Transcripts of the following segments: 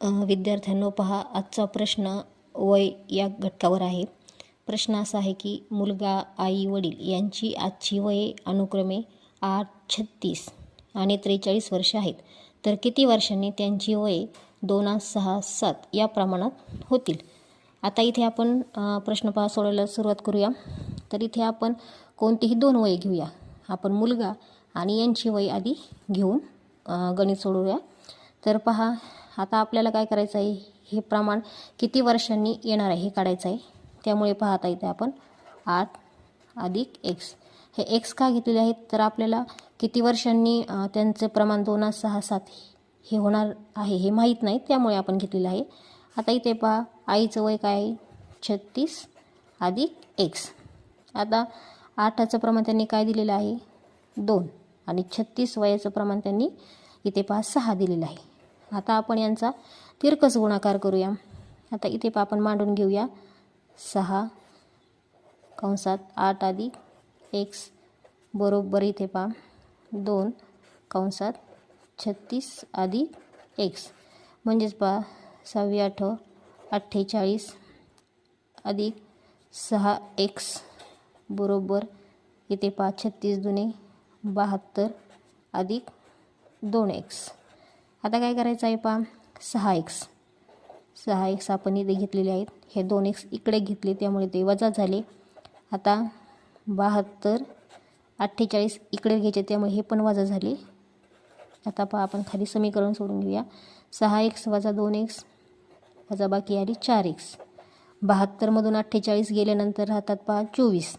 विद्यार्थ्यांनो पहा आजचा प्रश्न वय या घटकावर आहे. प्रश्न असा आहे की मुलगा आई वडील यांची आजची वये अनुक्रमे आठ छत्तीस आणि त्रेचाळीस वर्ष आहेत. तर किती वर्षांनी त्यांची वये दोन आठ सहा सात या प्रमाणात होतील? आता इथे आपण प्रश्न पहा सोडवायला सुरुवात करूया. तर इथे आपण कोणतीही दोन वये घेऊया. आपण मुलगा आणि यांची वय आधी घेऊन गणित सोडवूया. तर पहा आता आपल्याला काय करायचं आहे? हे प्रमाण किती वर्षांनी येणार आहे हे काढायचं आहे. त्यामुळे पाहता येते आपण आठ अधिक एक्स हे एक्स का घेतलेले आहेत? तर आपल्याला किती वर्षांनी त्यांचं प्रमाण दोन सहा सात हे होणार आहे हे माहीत नाही. त्यामुळे आपण घेतलेलं आहे. आता इथे पहा आईचं वय काय आहे? छत्तीस अधिक एक्स आता आठाचं प्रमाण त्यांनी काय दिलेलं आहे? दोन. आणि छत्तीस वयाचं प्रमाण त्यांनी इथे पहा सहा दिलेलं आहे. आता आपण यांचा तिरकस गुणाकार करूया. आता इथे पहा आपण मांडून घेऊया. सहा कंसात आठ अधिक एक्स बरोबर इथे पहा दोन कंसात छत्तीस अधिक एक्स म्हणजेच पहा सहावी आठ अठ्ठेचाळीस अधिक सहा एक्स बरोबर इथे पहा छत्तीस दुने बहात्तर अधिक दोन एक्स आता काय करायचं आहे पहा? सहा एक्स सहा एक्स आपण इथे घेतलेले आहेत. हे दोन एक्स इकडे घेतले त्यामुळे ते वजा झाले. आता बहात्तर अठ्ठेचाळीस इकडे घ्यायचे त्यामुळे हे पण वजा झाले. आता पहा आपण खाली समीकरण सोडून घेऊया. सहा एक्स वजा दोन एक्स वजा बाकी आली चार एक्स बहात्तरमधून अठ्ठेचाळीस गेल्यानंतर राहतात पहा चोवीस.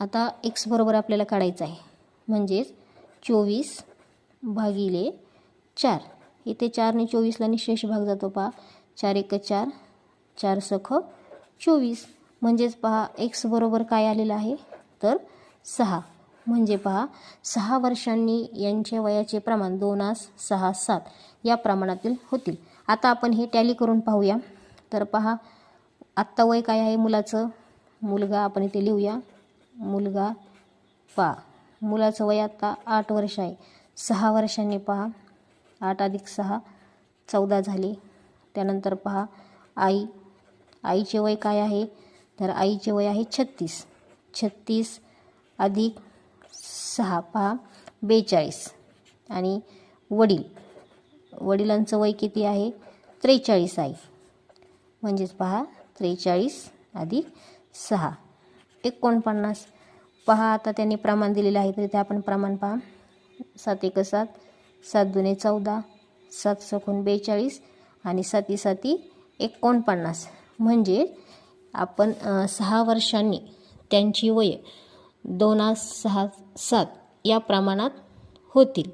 आता एक्स बरोबर आपल्याला काढायचं आहे. म्हणजेच चोवीस भागिले चार. इथे चारने चोवीसला निशेष भाग जातो पहा. चार एक चार चार सख चोवीस. म्हणजेच पहा एक्स बरोबर काय आलेलं आहे? तर सहा. म्हणजे पहा सहा वर्षांनी यांच्या वयाचे प्रमाण दोन आस सहा सात या प्रमाणातील होतील. आता आपण हे टॅली करून पाहूया. तर पहा आत्ता वय काय आहे मुलाचं? मुलगा आपण इथे लिहूया. मुलगा पहा मुलाचं वय आत्ता आठ वर्ष आहे. सहा वर्षांनी पहा. आठ अधिक सहा चौदा झाले. त्यानंतर पहा आई आईचे वय काय आहे? तर आईचे वय आहे छत्तीस. छत्तीस अधिक सहा पहा बेचाळीस. आणि वडील वडिलांचं वय किती आहे? त्रेचाळीस आहे. म्हणजेच पहा त्रेचाळीस अधिक सहा. एकोणपन्नास. पहा आता त्यांनी प्रमाण दिलेलं आहे तर ते आपण प्रमाण पहा. सात एक सात. सात दुने चौदा सात सखून बेचाळीस आणि साती साती एकोणपन्नास. म्हणजे आपण सहा वर्षांनी त्यांची वय दोन आठ सहा सात या प्रमाणात होतील.